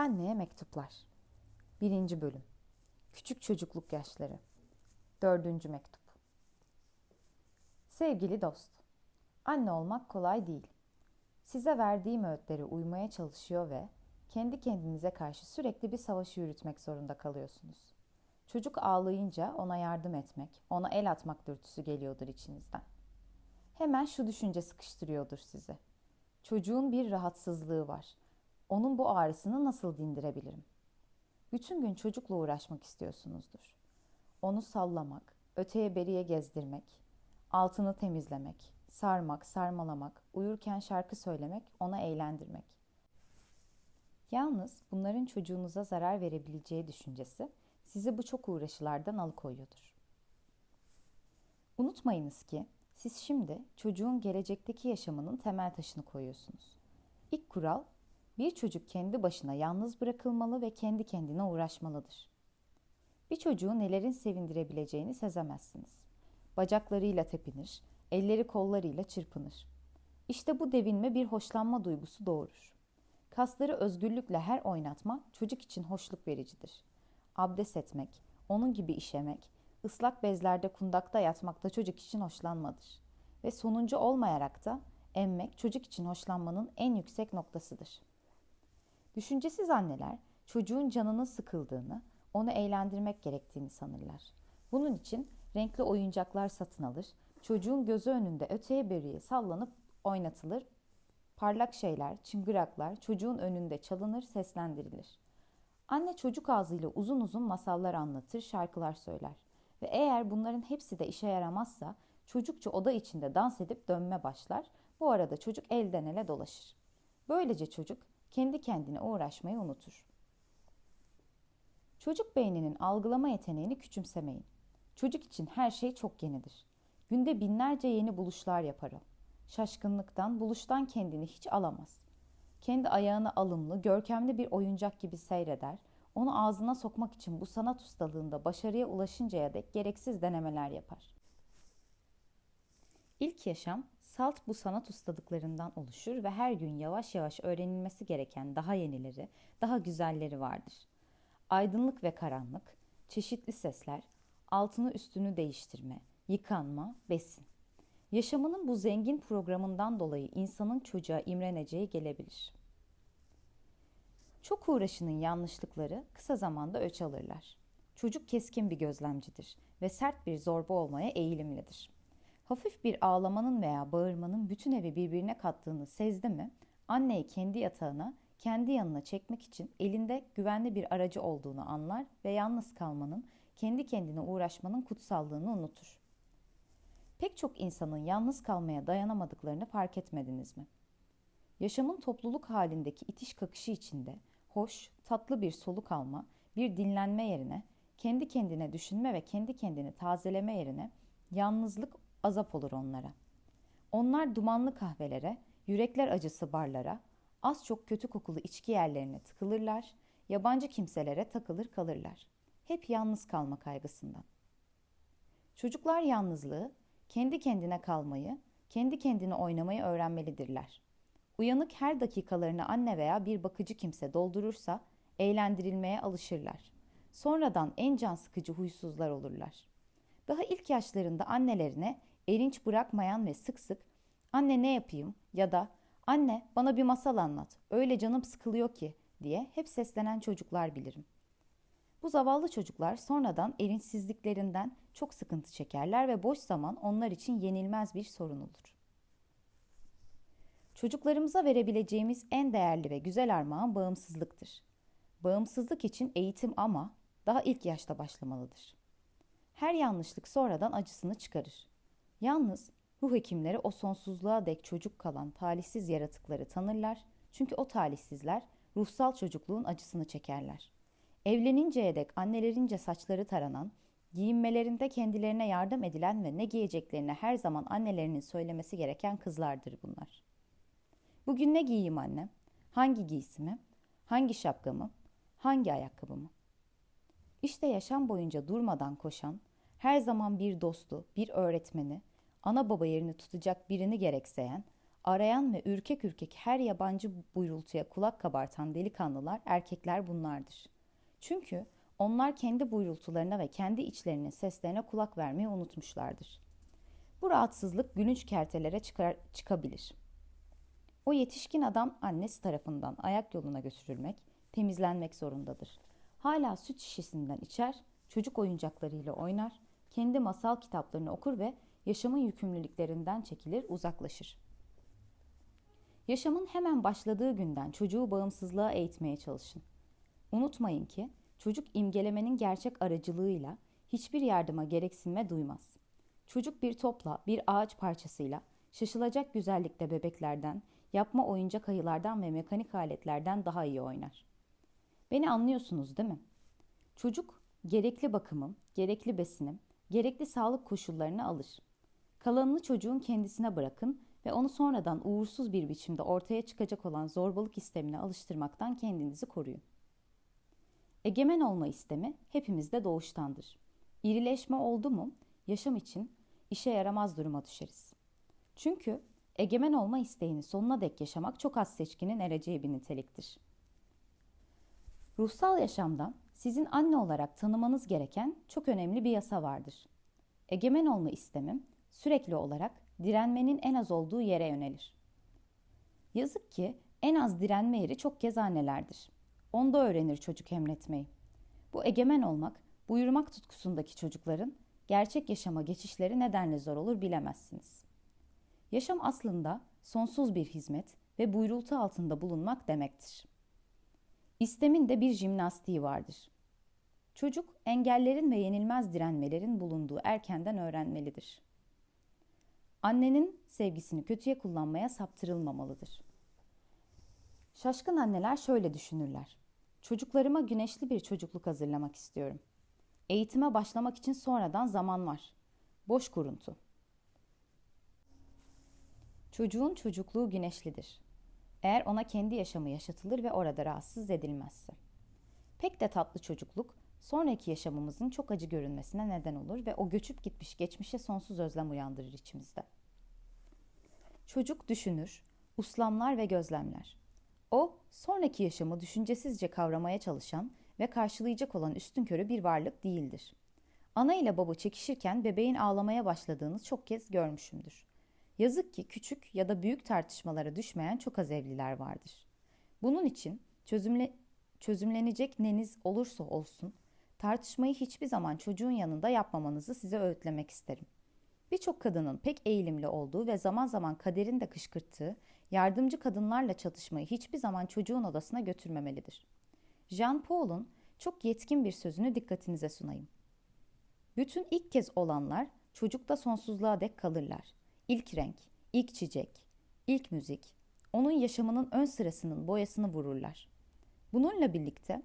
anneye mektuplar. Birinci bölüm. Küçük çocukluk yaşları. Dördüncü mektup. Sevgili dost. Anne olmak kolay değil. Size verdiğim öğütlere uymaya çalışıyor ve kendi kendinize karşı sürekli bir savaşı yürütmek zorunda kalıyorsunuz. Çocuk ağlayınca ona yardım etmek, ona el atmak dürtüsü geliyordur içinizden. Hemen şu düşünce sıkıştırıyordur sizi. Çocuğun bir rahatsızlığı var. Onun bu ağrısını nasıl dindirebilirim? Bütün gün çocukla uğraşmak istiyorsunuzdur. Onu sallamak, öteye beriye gezdirmek, altını temizlemek, sarmak, sarmalamak, uyurken şarkı söylemek, ona eğlendirmek. Yalnız bunların çocuğunuza zarar verebileceği düşüncesi sizi bu çok uğraşılardan alıkoyuyordur. Unutmayınız ki siz şimdi çocuğun gelecekteki yaşamının temel taşını koyuyorsunuz. İlk kural bir çocuk kendi başına yalnız bırakılmalı ve kendi kendine uğraşmalıdır. Bir çocuğu nelerin sevindirebileceğini sezemezsiniz. Bacaklarıyla tepinir, elleri kollarıyla çırpınır. İşte bu devinme bir hoşlanma duygusu doğurur. Kasları özgürlükle her oynatma çocuk için hoşluk vericidir. Abdest etmek, onun gibi işemek, ıslak bezlerde kundakta yatmak da çocuk için hoşlanmadır. Ve sonuncu olmayarak da emmek çocuk için hoşlanmanın en yüksek noktasıdır. Düşüncesiz anneler çocuğun canının sıkıldığını, onu eğlendirmek gerektiğini sanırlar. Bunun için renkli oyuncaklar satın alır, çocuğun gözü önünde öteye beriye sallanıp oynatılır, parlak şeyler, çıngıraklar çocuğun önünde çalınır, seslendirilir. Anne çocuk ağzıyla uzun uzun masallar anlatır, şarkılar söyler. Ve eğer bunların hepsi de işe yaramazsa çocukça oda içinde dans edip dönme başlar. Bu arada çocuk elden ele dolaşır. Böylece çocuk kendi kendine uğraşmayı unutur. Çocuk beyninin algılama yeteneğini küçümsemeyin. Çocuk için her şey çok yenidir. Günde binlerce yeni buluşlar yapar o. Şaşkınlıktan, buluştan kendini hiç alamaz. Kendi ayağını alımlı, görkemli bir oyuncak gibi seyreder, onu ağzına sokmak için bu sanat ustalığında başarıya ulaşıncaya dek gereksiz denemeler yapar. İlk yaşam salt bu sanat ustalıklarından oluşur ve her gün yavaş yavaş öğrenilmesi gereken daha yenileri, daha güzelleri vardır. Aydınlık ve karanlık, çeşitli sesler, altını üstünü değiştirme, yıkanma, besin. Yaşamının bu zengin programından dolayı insanın çocuğa imreneceği gelebilir. Çok uğraşının yanlışlıkları kısa zamanda öç alırlar. Çocuk keskin bir gözlemcidir ve sert bir zorba olmaya eğilimlidir. Hafif bir ağlamanın veya bağırmanın bütün evi birbirine kattığını sezdi mi, anneyi kendi yatağına, kendi yanına çekmek için elinde güvenli bir aracı olduğunu anlar ve yalnız kalmanın, kendi kendine uğraşmanın kutsallığını unutur. Pek çok insanın yalnız kalmaya dayanamadıklarını fark etmediniz mi? Yaşamın topluluk halindeki itiş kakışı içinde hoş, tatlı bir soluk alma, bir dinlenme yerine, kendi kendine düşünme ve kendi kendini tazeleme yerine yalnızlık azap olur onlara. Onlar dumanlı kahvelere, yürekler acısı barlara, az çok kötü kokulu içki yerlerine tıkılırlar, yabancı kimselere takılır kalırlar. Hep yalnız kalma kaygısından. Çocuklar yalnızlığı, kendi kendine kalmayı, kendi kendine oynamayı öğrenmelidirler. Uyanık her dakikalarını anne veya bir bakıcı kimse doldurursa eğlendirilmeye alışırlar. Sonradan en can sıkıcı huysuzlar olurlar. Daha ilk yaşlarında annelerine erinç bırakmayan ve sık sık anne ne yapayım ya da anne bana bir masal anlat öyle canım sıkılıyor ki diye hep seslenen çocuklar bilirim. Bu zavallı çocuklar sonradan erinçsizliklerinden çok sıkıntı çekerler ve boş zaman onlar için yenilmez bir sorun olur. Çocuklarımıza verebileceğimiz en değerli ve güzel armağan bağımsızlıktır. Bağımsızlık için eğitim ama daha ilk yaşta başlamalıdır. Her yanlışlık sonradan acısını çıkarır. Yalnız ruh hekimleri o sonsuzluğa dek çocuk kalan talihsiz yaratıkları tanırlar. Çünkü o talihsizler ruhsal çocukluğun acısını çekerler. Evleninceye dek annelerince saçları taranan, giyinmelerinde kendilerine yardım edilen ve ne giyeceklerini her zaman annelerinin söylemesi gereken kızlardır bunlar. Bugün ne giyeyim anne? Hangi giysimi? Hangi şapkamı? Hangi ayakkabımı? İşte yaşam boyunca durmadan koşan, her zaman bir dostu, bir öğretmeni, ana baba yerini tutacak birini gerekseyen, arayan ve ürkek ürkek her yabancı buyrultuya kulak kabartan delikanlılar, erkekler bunlardır. Çünkü onlar kendi buyrultularına ve kendi içlerinin seslerine kulak vermeyi unutmuşlardır. Bu rahatsızlık gülünç kertelere çıkar, çıkabilir. O yetişkin adam annesi tarafından ayak yoluna götürülmek, temizlenmek zorundadır. Hala süt şişesinden içer, çocuk oyuncaklarıyla oynar, kendi masal kitaplarını okur ve yaşamın yükümlülüklerinden çekilir, uzaklaşır. Yaşamın hemen başladığı günden çocuğu bağımsızlığa eğitmeye çalışın. Unutmayın ki çocuk imgelemenin gerçek aracılığıyla hiçbir yardıma gereksinme duymaz. Çocuk bir topla, bir ağaç parçasıyla, şaşılacak güzellikte bebeklerden, yapma oyuncak ayılardan ve mekanik aletlerden daha iyi oynar. Beni anlıyorsunuz değil mi? Çocuk gerekli bakımım, gerekli besinim, gerekli sağlık koşullarını alır. Kalanını çocuğun kendisine bırakın ve onu sonradan uğursuz bir biçimde ortaya çıkacak olan zorbalık istemine alıştırmaktan kendinizi koruyun. Egemen olma istemi hepimizde doğuştandır. İrileşme oldu mu yaşam için işe yaramaz duruma düşeriz. Çünkü egemen olma isteğini sonuna dek yaşamak çok az seçkinin ereceği bir niteliktir. Ruhsal yaşamda sizin anne olarak tanımanız gereken çok önemli bir yasa vardır. Egemen olma istemim sürekli olarak direnmenin en az olduğu yere yönelir. Yazık ki en az direnme yeri çok kez annelerdir. Onda öğrenir çocuk emretmeyi. Bu egemen olmak, buyurmak tutkusundaki çocukların gerçek yaşama geçişleri nedenle zor olur bilemezsiniz. Yaşam aslında sonsuz bir hizmet ve buyrultu altında bulunmak demektir. İstemin de bir jimnastiği vardır. Çocuk engellerin ve yenilmez direnmelerin bulunduğu erkenden öğrenmelidir. Annenin sevgisini kötüye kullanmaya saptırılmamalıdır. Şaşkın anneler şöyle düşünürler. Çocuklarıma güneşli bir çocukluk hazırlamak istiyorum. Eğitime başlamak için sonradan zaman var. Boş kuruntu. Çocuğun çocukluğu güneşlidir. Eğer ona kendi yaşamı yaşatılır ve orada rahatsız edilmezse. Pek de tatlı çocukluk sonraki yaşamımızın çok acı görünmesine neden olur ve o göçüp gitmiş geçmişe sonsuz özlem uyandırır içimizde. Çocuk düşünür, uslamlar ve gözlemler. O, sonraki yaşamı düşüncesizce kavramaya çalışan ve karşılayacak olan üstünkörü bir varlık değildir. Ana ile baba çekişirken bebeğin ağlamaya başladığını çok kez görmüşümdür. Yazık ki küçük ya da büyük tartışmalara düşmeyen çok az evliler vardır. Bunun için çözümle, çözümlenecek neniz olursa olsun tartışmayı hiçbir zaman çocuğun yanında yapmamanızı size öğütlemek isterim. Birçok kadının pek eğilimli olduğu ve zaman zaman kaderin de kışkırttığı yardımcı kadınlarla çatışmayı hiçbir zaman çocuğun odasına götürmemelidir. Jean Paul'un çok yetkin bir sözünü dikkatinize sunayım. Bütün ilk kez olanlar çocukta sonsuzluğa dek kalırlar. İlk renk, ilk çiçek, ilk müzik, onun yaşamının ön sırasının boyasını vururlar. Bununla birlikte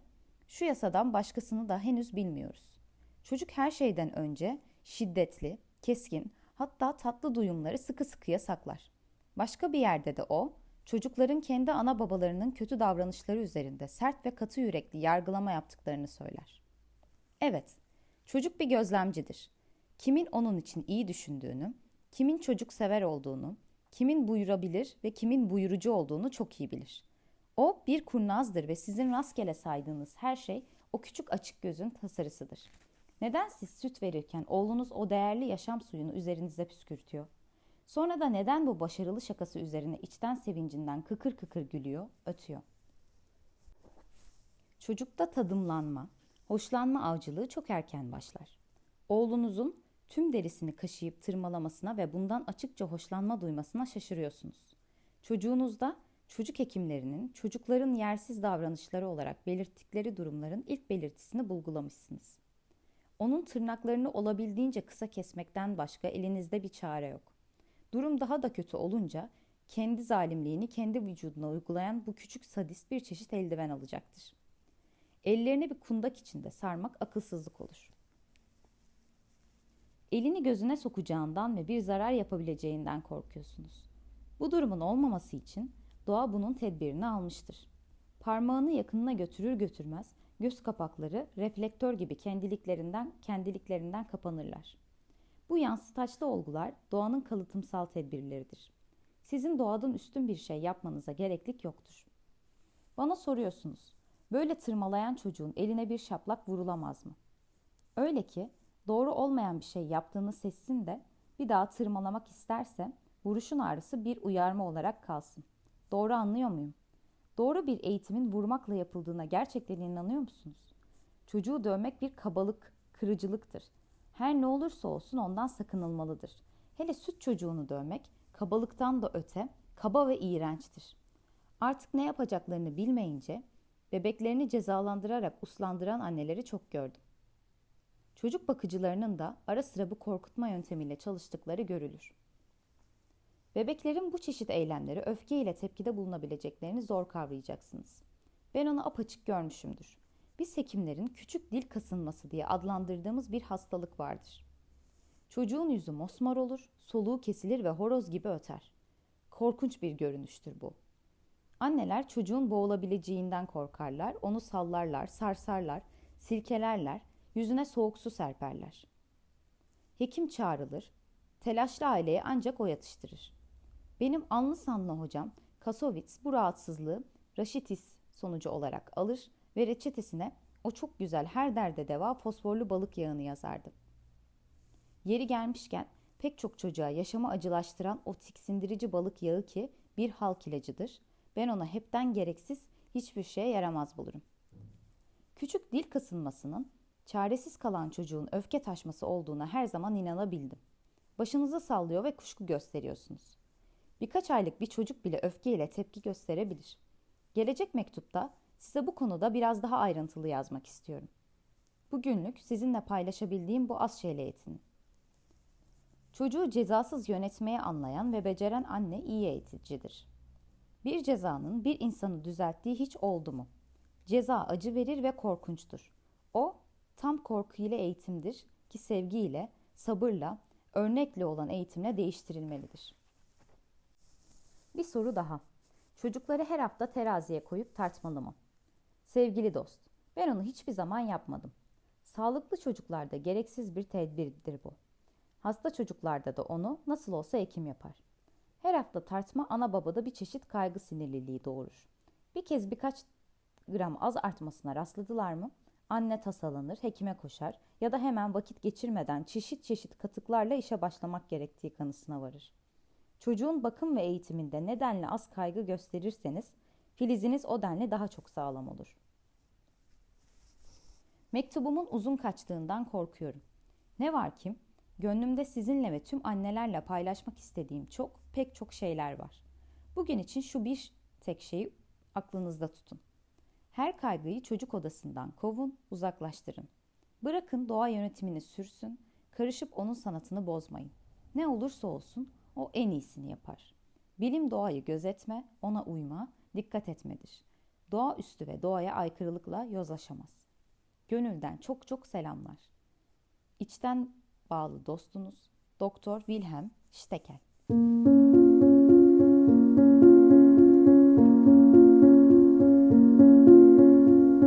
şu yasadan başkasını da henüz bilmiyoruz. Çocuk her şeyden önce şiddetli, keskin, hatta tatlı duyumları sıkı sıkıya saklar. Başka bir yerde de o, çocukların kendi ana babalarının kötü davranışları üzerinde sert ve katı yürekli yargılama yaptıklarını söyler. Evet, çocuk bir gözlemcidir. Kimin onun için iyi düşündüğünü, kimin çocuk sever olduğunu, kimin buyurabilir ve kimin buyurucu olduğunu çok iyi bilir. O bir kurnazdır ve sizin rastgele saydığınız her şey o küçük açık gözün tasarısıdır. Neden siz süt verirken oğlunuz o değerli yaşam suyunu üzerinize püskürtüyor? Sonra da neden bu başarılı şakası üzerine içten sevincinden kıkır kıkır gülüyor, ötüyor? Çocukta tadımlanma, hoşlanma avcılığı çok erken başlar. Oğlunuzun tüm derisini kaşıyıp tırmalamasına ve bundan açıkça hoşlanma duymasına şaşırıyorsunuz. Çocuğunuzda çocuk hekimlerinin çocukların yersiz davranışları olarak belirttikleri durumların ilk belirtisini bulgulamışsınız. Onun tırnaklarını olabildiğince kısa kesmekten başka elinizde bir çare yok. Durum daha da kötü olunca kendi zalimliğini kendi vücuduna uygulayan bu küçük sadist bir çeşit eldiven alacaktır. Ellerini bir kundak içinde sarmak akılsızlık olur. Elini gözüne sokacağından ve bir zarar yapabileceğinden korkuyorsunuz. Bu durumun olmaması için doğa bunun tedbirini almıştır. Parmağını yakınına götürür götürmez göz kapakları reflektör gibi kendiliklerinden kendiliklerinden kapanırlar. Bu yansıtaçlı olgular doğanın kalıtımsal tedbirleridir. Sizin doğadan üstün bir şey yapmanıza gereklik yoktur. Bana soruyorsunuz, böyle tırmalayan çocuğun eline bir şaplak vurulamaz mı? Öyle ki doğru olmayan bir şey yaptığını sessin de bir daha tırmalamak isterse vuruşun ağrısı bir uyarma olarak kalsın. Doğru anlıyor muyum? Doğru bir eğitimin vurmakla yapıldığına gerçekten inanıyor musunuz? Çocuğu dövmek bir kabalık, kırıcılıktır. Her ne olursa olsun ondan sakınılmalıdır. Hele süt çocuğunu dövmek kabalıktan da öte, kaba ve iğrençtir. Artık ne yapacaklarını bilmeyince bebeklerini cezalandırarak uslandıran anneleri çok gördüm. Çocuk bakıcılarının da ara sıra bu korkutma yöntemiyle çalıştıkları görülür. Bebeklerin bu çeşit eylemleri öfkeyle tepkide bulunabileceklerini zor kavrayacaksınız. Ben onu apaçık görmüşümdür. Biz hekimlerin küçük dil kasınması diye adlandırdığımız bir hastalık vardır. Çocuğun yüzü mosmor olur, soluğu kesilir ve horoz gibi öter. Korkunç bir görünüştür bu. Anneler çocuğun boğulabileceğinden korkarlar, onu sallarlar, sarsarlar, silkelerler, yüzüne soğuk su serperler. Hekim çağrılır, telaşlı aileyi ancak o yatıştırır. Benim anlı sanlı hocam Kasovitz bu rahatsızlığı raşitis sonucu olarak alır ve reçetesine o çok güzel her derde deva fosforlu balık yağını yazardı. Yeri gelmişken pek çok çocuğa yaşamı acılaştıran o tiksindirici balık yağı ki bir halk ilacıdır. Ben ona hepten gereksiz hiçbir şeye yaramaz bulurum. Küçük dil kasılmasının çaresiz kalan çocuğun öfke taşması olduğuna her zaman inanabildim. Başınızı sallıyor ve kuşku gösteriyorsunuz. Birkaç aylık bir çocuk bile öfkeyle tepki gösterebilir. Gelecek mektupta size bu konuda biraz daha ayrıntılı yazmak istiyorum. Bugünlük sizinle paylaşabildiğim bu az şeyle yetinin. Çocuğu cezasız yönetmeye anlayan ve beceren anne iyi eğiticidir. Bir cezanın bir insanı düzelttiği hiç oldu mu? Ceza acı verir ve korkunçtur. O tam korku ile eğitimdir ki sevgiyle, sabırla, örnekle olan eğitimle değiştirilmelidir. Bir soru daha. Çocukları her hafta teraziye koyup tartmalı mı? Sevgili dost, ben onu hiçbir zaman yapmadım. Sağlıklı çocuklarda gereksiz bir tedbirdir bu. Hasta çocuklarda da onu nasıl olsa hekim yapar. Her hafta tartma ana babada bir çeşit kaygı sinirliliği doğurur. Bir kez birkaç gram az artmasına rastladılar mı? Anne tasalanır, hekime koşar ya da hemen vakit geçirmeden çeşit çeşit katıklarla işe başlamak gerektiği kanısına varır. Çocuğun bakım ve eğitiminde nedenle az kaygı gösterirseniz filiziniz o denli daha çok sağlam olur. Mektubumun uzun kaçtığından korkuyorum. Ne var ki gönlümde sizinle ve tüm annelerle paylaşmak istediğim çok pek çok şeyler var. Bugün için şu bir tek şeyi aklınızda tutun. Her kaygıyı çocuk odasından kovun, uzaklaştırın. Bırakın doğa yönetimini sürsün, karışıp onun sanatını bozmayın. Ne olursa olsun o en iyisini yapar. Bilim doğayı gözetme, ona uyma, dikkat etmedir. Doğa üstü ve doğaya aykırılıkla yozlaşamaz. Gönülden çok çok selamlar. İçten bağlı dostunuz Doktor Wilhelm Steckel.